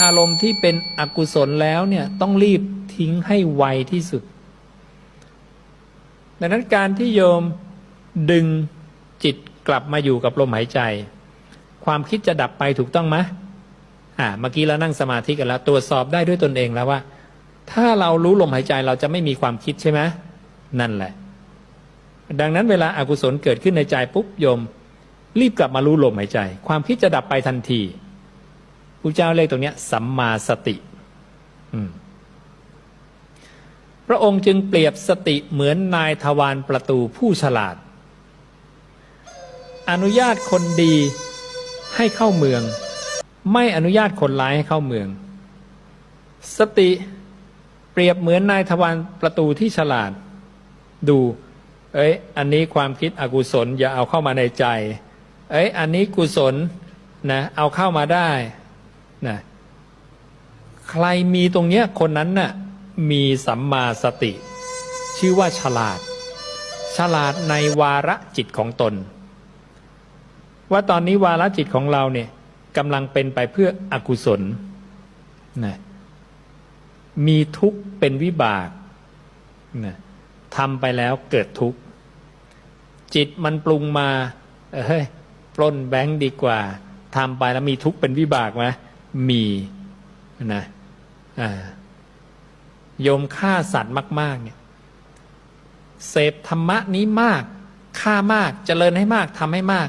อารมณ์ที่เป็นอกุศลแล้วเนี่ยต้องรีบทิ้งให้ไวที่สุด ดังนั้นการที่โยมดึงจิตกลับมาอยู่กับลมหายใจ ความคิดจะดับไปถูกต้องไหมอ่าเมื่อกี้เรานั่งสมาธิกันแล้ว ตรวจสอบได้ด้วยตนเองแล้วว่า ถ้าเรารู้ลมหายใจเราจะไม่มีความคิดใช่ไหมนั่นแหละ ดังนั้นเวลาอากุศลเกิดขึ้นในใจปุ๊บโยม รีบกลับมารู้ลมหายใจ ความคิดจะดับไปทันที พระเจ้าเรียกตรงนี้สัมมาสติพระองค์จึงเปรียบสติเหมือนนายทวารประตูผู้ฉลาด อนุญาตคนดีให้เข้าเมือง ไม่อนุญาตคนร้ายให้เข้าเมือง สติเปรียบเหมือนนายทวารประตูที่ฉลาด ดู เอ้ย อันนี้ความคิดอกุศลอย่าเอาเข้ามาในใจ เอ้ย อันนี้กุศลนะ เอาเข้ามาได้ นะใครมีตรงเนี้ยคนนั้นน่ะมีสัมมาสติ ชื่อว่าฉลาด ฉลาดในวาระจิตของตน ว่าตอนนี้วาระจิตของเราเนี่ยกำลังเป็นไปเพื่ออกุศลนะมีทุกข์เป็นวิบากนะทำไปแล้วเกิดทุกข์ จิตมันปรุงมา เฮ้ยปล้นแบงค์ดีกว่าทำไปแล้วมีทุกข์เป็นวิบากไหม มีนะอ่าโยมฆ่าสัตว์มาก ๆ เนี่ย เสพธรรมะนี้มากฆ่ามากเจริญให้มากทำให้มาก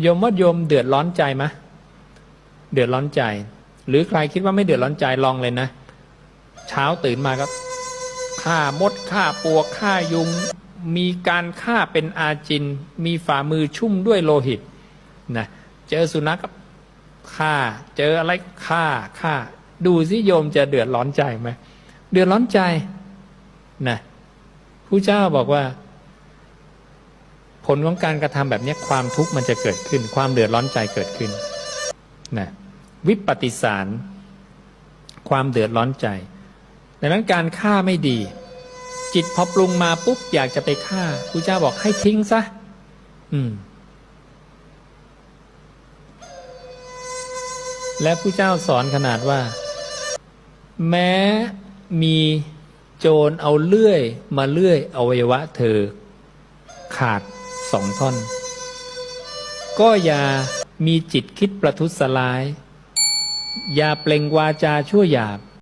โยมว่าโยมเดือดร้อนใจไหมเดือดร้อนใจ หรือใครคิดว่าไม่เดือดร้อนใจลองเลยนะ เช้าตื่นมาก็ฆ่ามดฆ่าปวกฆ่ายุง มีการฆ่าเป็นอาจิน มีฝ่ามือชุ่มด้วยโลหิตนะเจอสุนัขก็ ฆ่า เจออะไรฆ่าฆ่า ดูสิโยมจะเดือดร้อนใจไหมเดือดร้อนใจนะผู้เจ้าบอกว่า ผลของการกระทำแบบนี้ความทุกข์มันจะเกิดขึ้น ความเดือดร้อนใจเกิดขึ้นนะวิปฏิสารความเดือดร้อนใจ ดังนั้นการฆ่าไม่ดี จิตพอปรุงมาปุ๊บอยากจะไปฆ่าผู้เจ้าบอกให้ทิ้งซะ อืม และผู้เจ้าสอนขนาดว่า แม้มีโจรเอาเลื่อยมาเลื่อยอวัยวะเธอ ขาดสองท่อน ก็อย่ามีจิตคิดประทุษร้าย อย่าเปล่งวาจาชั่วหยาบ